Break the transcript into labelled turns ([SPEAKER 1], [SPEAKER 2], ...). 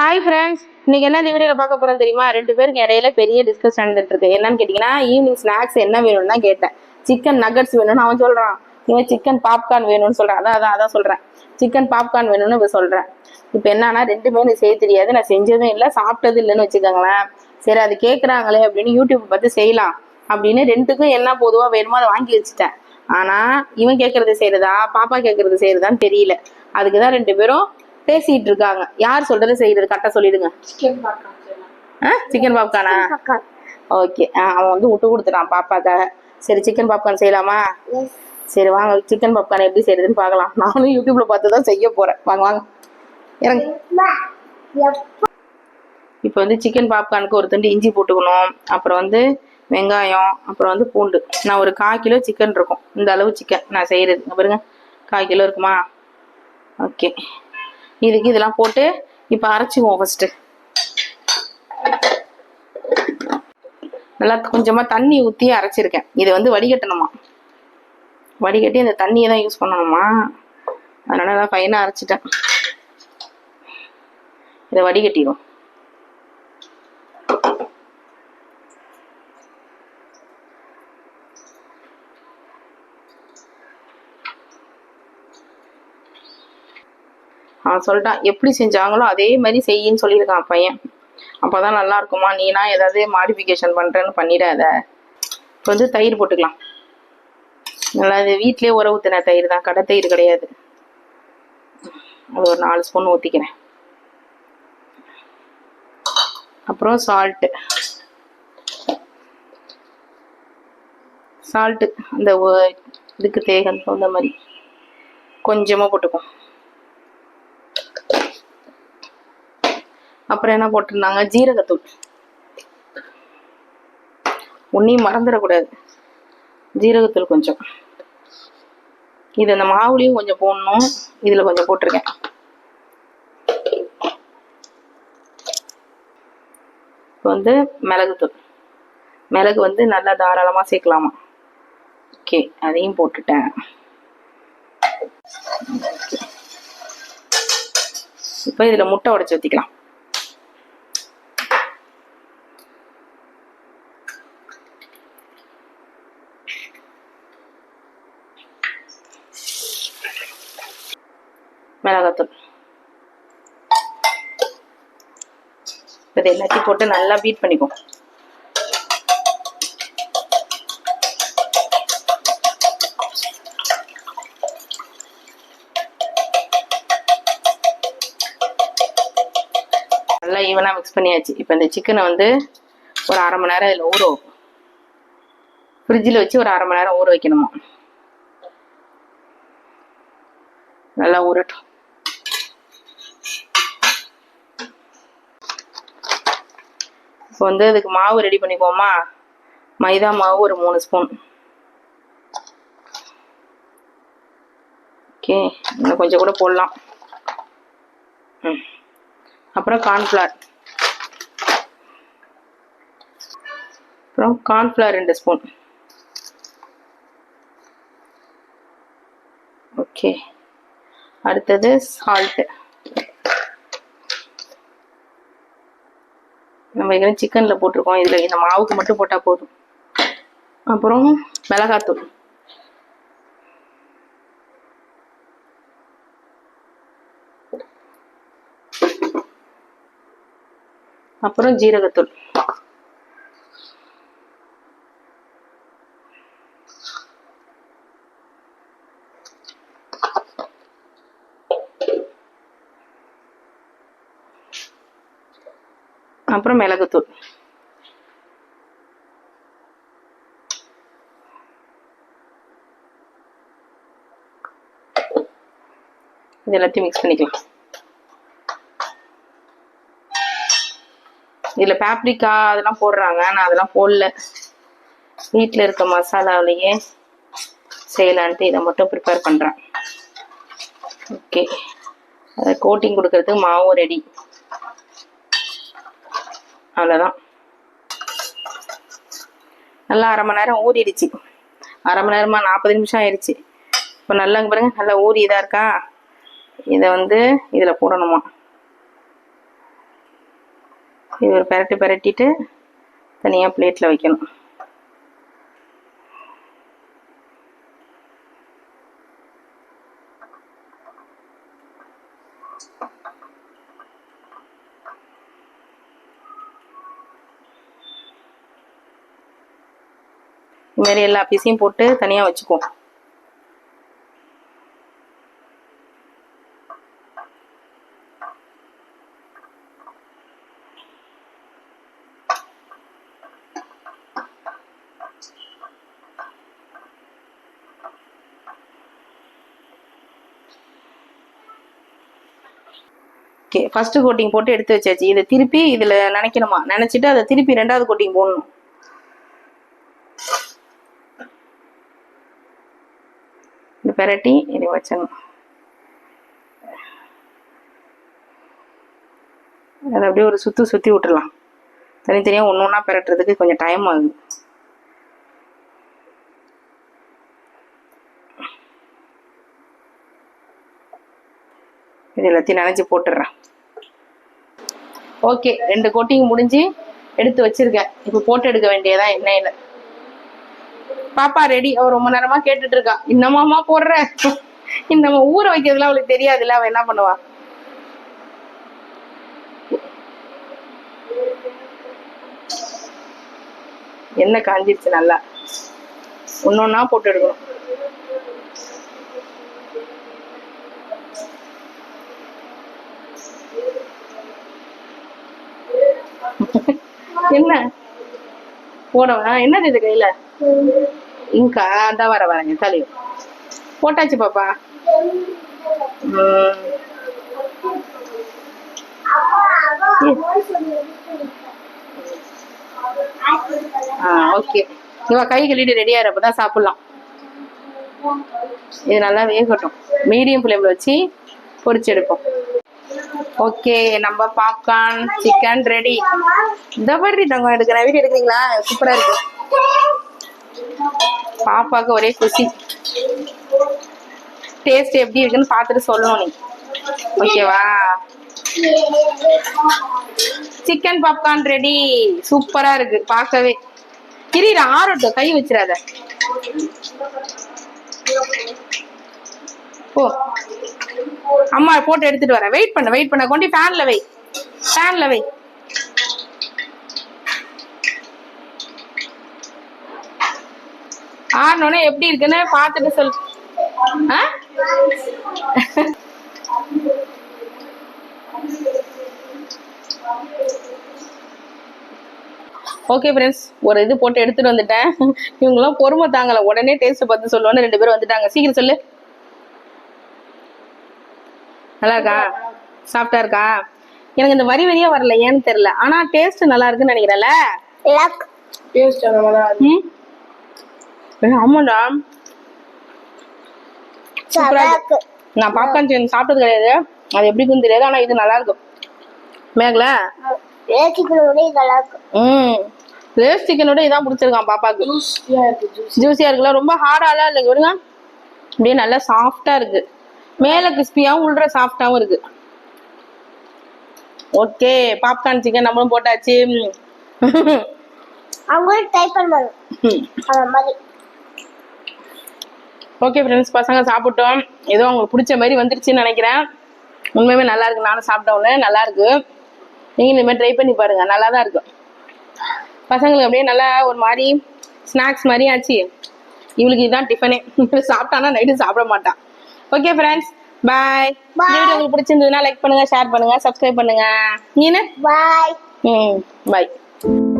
[SPEAKER 1] hi friends இன்னைக்கு என்ன இந்த வீடியோவில் பார்க்க போகிறோம் தெரியுமா ரெண்டு பேருக்கு இடையில பெரிய டிஸ்கஸ் இருக்கு என்னன்னு கேட்டிங்கன்னா ஈவினிங் ஸ்நாக்ஸ் என்ன வேணும்னு தான் கேட்டேன் சிக்கன் நகட்ஸ் வேணும்னு அவன் சொல்கிறான் இவன் சிக்கன் பாப்கார்ன் வேணும்னு சொல்கிறான் அதான் அதான் அதான் சொல்கிறேன் சிக்கன் பாப்கார்ன் வேணும்னு இப்போ சொல்கிறேன் இப்போ என்னன்னா ரெண்டு பேரும் செய்ய தெரியாது நான் செஞ்சதும் இல்லை சாப்பிட்டது இல்லைன்னு வச்சுக்கோங்களேன் சரி அது கேட்குறாங்களே அப்படின்னு யூடியூப் பார்த்து செய்யலாம் அப்படின்னு ரெண்டுக்கும் என்ன பொதுவாக வேணுமோ அதை வாங்கி வச்சுட்டேன் ஆனால் இவன் கேட்குறது செய்கிறதா பாப்பா கேட்குறது செய்கிறதான்னு தெரியல அதுக்கு தான் ரெண்டு பேரும் பேசிட்டு இருக்காங்க யார் சொல்றது செய்யறது கரெக்டா சொல்லிடுங்க சிக்கன் பாப்கானா ஓகே அவன் வந்து விட்டு கொடுத்துட்டான் பாப்பாக்காக சரி சிக்கன் பாப்கார்ன் செய்யலாமா சரி வாங்க சிக்கன் பாப்கார்ன் எப்படி செய்யறதுன்னு பாக்கலாம் நானும் யூடியூப்ல பார்த்து தான் செய்ய போறேன் வாங்க வாங்க இறங்க இப்போ வந்து சிக்கன் பாப்கார்னுக்கு ஒரு துண்டு இஞ்சி போட்டுக்கணும் அப்புறம் வந்து வெங்காயம் அப்புறம் வந்து பூண்டு நான் ஒரு கால் கிலோ சிக்கன் இருக்கும் இந்த அளவு சிக்கன் நான் செய்யறது பாருங்க கால் கிலோ இருக்குமா ஓகே இதுக்கு இதெல்லாம் போட்டு இப்போ அரைச்சிவோம் ஃபஸ்ட்டு நல்லா கொஞ்சமாக தண்ணி ஊற்றி அரைச்சிருக்கேன் இதை வந்து வடிகட்டணுமா வடிகட்டி இந்த தண்ணியை தான் யூஸ் பண்ணணுமா அதனால நான் ஃபைனாக அரைச்சிட்டேன் இதை வடிகட்டிடுவோம் அவன் சொல்லிட்டான் எப்படி செஞ்சாங்களோ அதே மாதிரி செய்யின்னு சொல்லியிருக்கான் பையன் அப்போதான் நல்லா இருக்குமா நீனா ஏதாவது மாடிஃபிகேஷன் பண்ணுறேன்னு பண்ணிடாத இப்போ வந்து தயிர் போட்டுக்கலாம் நல்லா இது வீட்டிலே உர தயிர் தான் கடை தயிர் கிடையாது அது ஒரு நாலு ஸ்பூன் ஊற்றிக்கிறேன் அப்புறம் சால்ட்டு சால்ட்டு அந்த இதுக்கு தேகம் தகுந்த மாதிரி கொஞ்சமாக போட்டுக்கும் அப்புறம் என்ன போட்டிருந்தாங்க ஜீரகத்தூள் ஒன்றையும் மறந்துடக்கூடாது ஜீரகத்தூள் கொஞ்சம் இது அந்த மாவுலையும் கொஞ்சம் போடணும் இதில் கொஞ்சம் போட்டிருக்கேன் இப்போ வந்து மிளகுத்தூள் மிளகு வந்து நல்லா தாராளமாக சேர்க்கலாமா ஓகே அதையும் போட்டுட்டேன் இப்போ இதில் முட்டை உடச்சி ஊற்றிக்கலாம் இப்போ எல்லாத்தையும் போட்டு நல்லா பீட் பண்ணிக்கும் நல்லா ஈவனா மிக்ஸ் பண்ணியாச்சு இப்போ இந்த சிக்கனை வந்து ஒரு அரை மணி நேரம் இதுல ஊற வைப்போம் ஃப்ரிட்ஜில் வச்சு ஒரு அரை மணி நேரம் ஊற வைக்கணுமா நல்லா ஊறட்டும் இப்போ வந்து அதுக்கு மாவு ரெடி பண்ணிக்குவோமா மைதா மாவு ஒரு மூணு ஸ்பூன் ஓகே இன்னும் கொஞ்சம் கூட போடலாம் அப்புறம் கார்ன்ஃப்ளார் அப்புறம் கார்ன்ஃப்ளார் ரெண்டு ஸ்பூன் ஓகே அடுத்தது சால்ட்டு நம்ம ஏற்கனவே சிக்கனில் போட்டிருக்கோம் இதில் இந்த மாவுக்கு மட்டும் போட்டால் போதும் அப்புறம் மிளகாத்தூள் அப்புறம் ஜீரகத்தூள் அதுக்கப்புறம் மிளகுத்தூள் இது எல்லாத்தையும் மிக்ஸ் பண்ணிக்கலாம் இதில் பேப்ரிக்கா அதெல்லாம் போடுறாங்க நான் அதெல்லாம் போடல வீட்டில் இருக்க மசாலாவிலேயே செய்யலான்ட்டு இதை மட்டும் ப்ரிப்பேர் பண்ணுறேன் ஓகே கோட்டிங் கொடுக்கறதுக்கு மாவும் ரெடி அவ்வளோதான் நல்லா அரை மணி நேரம் ஊறிடுச்சு அரை மணி நேரமாக நாற்பது நிமிஷம் ஆயிடுச்சு இப்போ நல்லா பாருங்க நல்லா ஊறி இதாக இருக்கா இதை வந்து இதில் போடணுமா இது பெரட்டி பெரட்டிட்டு தனியாக பிளேட்டில் வைக்கணும் இதுமாரி எல்லா பீஸையும் போட்டு தனியாக வச்சுக்குவோம் ஃபர்ஸ்ட் கோட்டிங் போட்டு எடுத்து வச்சாச்சு இதை திருப்பி இதில் நினைக்கணுமா நினச்சிட்டு அதை திருப்பி ரெண்டாவது கோட்டிங் போடணும் పెరటి నిర్వచనం அதை அப்படியே ஒரு சுற்று சுற்றி விட்டுடலாம் தனித்தனியாக ஒன்று ஒன்றா பெரட்டுறதுக்கு கொஞ்சம் டைம் ஆகுது இது எல்லாத்தையும் நினச்சி போட்டுடுறேன் ஓகே ரெண்டு கோட்டிங் முடிஞ்சு எடுத்து வச்சுருக்கேன் இப்போ போட்டு எடுக்க வேண்டியதான் என்ன இல்லை பாப்பா ரெடி அவ ரொம்ப நேரமா கேட்டுட்டு இருக்கா இன்னமாமா போடுற இந்த ஊற வைக்கிறதுல அவளுக்கு தெரியாதுல்ல அவ என்ன பண்ணுவா என்ன காஞ்சிருச்சு நல்லா ஒன்னொன்னா போட்டு எடுக்கணும் என்ன போடவா என்னது இது கையில இங்கா அதான் வர வரேங்க தலையும் போட்டாச்சு பாப்பா ஓகே இவ கை கழுவிட்டு ரெடியா இருப்பதான் சாப்பிடலாம் இது நல்லா வேகட்டும் மீடியம் ஃப்ளேம்ல வச்சு பொரிச்சு எடுப்போம் ஓகே நம்ம பாப்கார்ன் சிக்கன் ரெடி இந்த மாதிரி தங்கம் எடுக்கிறேன் வீட்டு எடுக்கிறீங்களா சூப்பரா இருக்கு பாப்பாவுக்கு ஒரே குசி டேஸ்ட் எப்படி இருக்குன்னு பார்த்துட்டு சொல்லணும் நீ ஓகேவா சிக்கன் பாப்கார்ன் ரெடி சூப்பரா இருக்கு பார்க்கவே கிரீர ஆறட்டும் கை வச்சிடாத போ அம்மா போட்டு எடுத்துட்டு வரேன் வெயிட் பண்ண வெயிட் பண்ண கொண்டு ஃபேன்ல வை ஃபேன்ல வை ஆடணும்னா எப்படி இருக்குன்னு பார்த்துட்டு சொல் ஆ ஓகே ஃப்ரெண்ட்ஸ் ஒரு இது போட்டு எடுத்துட்டு வந்துட்டேன் இவங்களாம் பொறுமை தாங்கல உடனே டேஸ்ட் பார்த்து சொல்லுவோன்னு ரெண்டு பேரும் வந்துட்டாங்க சீக்கிரம் சொல்லு நல்லா இருக்கா சாப்பிட்டா இருக்கா எனக்கு இந்த வரி வரியா வரல ஏன்னு தெரியல ஆனா டேஸ்ட் நல்லா இருக்குன்னு நினைக்கிறேன்ல டேஸ்ட் ஆமாண்டா நான் பாப்கார்ன் சிக்கன் சாப்பிட்டது கிடையாது அது எப்படி இருக்குன்னு தெரியாது ஆனா இது நல்லா இருக்கும் மேகல
[SPEAKER 2] லேஸ் சிக்கனோட
[SPEAKER 1] லேஸ் சிக்கனோட இதான் பிடிச்சிருக்கான் பாப்பாக்கு ஜூஸியா இருக்குல்ல ரொம்ப ஹார்டாலாம் இல்லைங்க விடுங்க அப்படியே நல்லா சாஃப்டா இருக்கு மேல கிறிஸ்பியாவும் உள்ற சாஃப்டாவும் இருக்கு ஓகே பாப்கார்ன் சிக்கன் நம்மளும் போட்டாச்சு
[SPEAKER 2] அவங்களும் ட்ரை பண்ணுவாங்க அந்த மாதிரி
[SPEAKER 1] ஓகே ஃப்ரெண்ட்ஸ் பசங்க சாப்பிட்டோம் ஏதோ அவங்களுக்கு பிடிச்ச மாதிரி வந்துருச்சுன்னு நினைக்கிறேன் உண்மையுமே நல்லா இருக்கு நானும் சாப்பிட்டவங்களே நல்லா இருக்கு நீங்கள் இனிமேல் ட்ரை பண்ணி பாருங்க நல்லா தான் இருக்கு பசங்களுக்கு அப்படியே நல்லா ஒரு மாதிரி ஸ்நாக்ஸ் மாதிரி ஆச்சு இவளுக்கு இதுதான் டிஃபனே சாப்பிட்டானா நைட்டு சாப்பிட மாட்டான் ஓகே ஃப்ரெண்ட்ஸ் பாய் உங்களுக்கு பிடிச்சிருந்ததுன்னா லைக் பண்ணுங்க ஷேர் பண்ணுங்க சப்ஸ்கிரைப் பண்ணுங்க நீனு பாய் ம் பாய்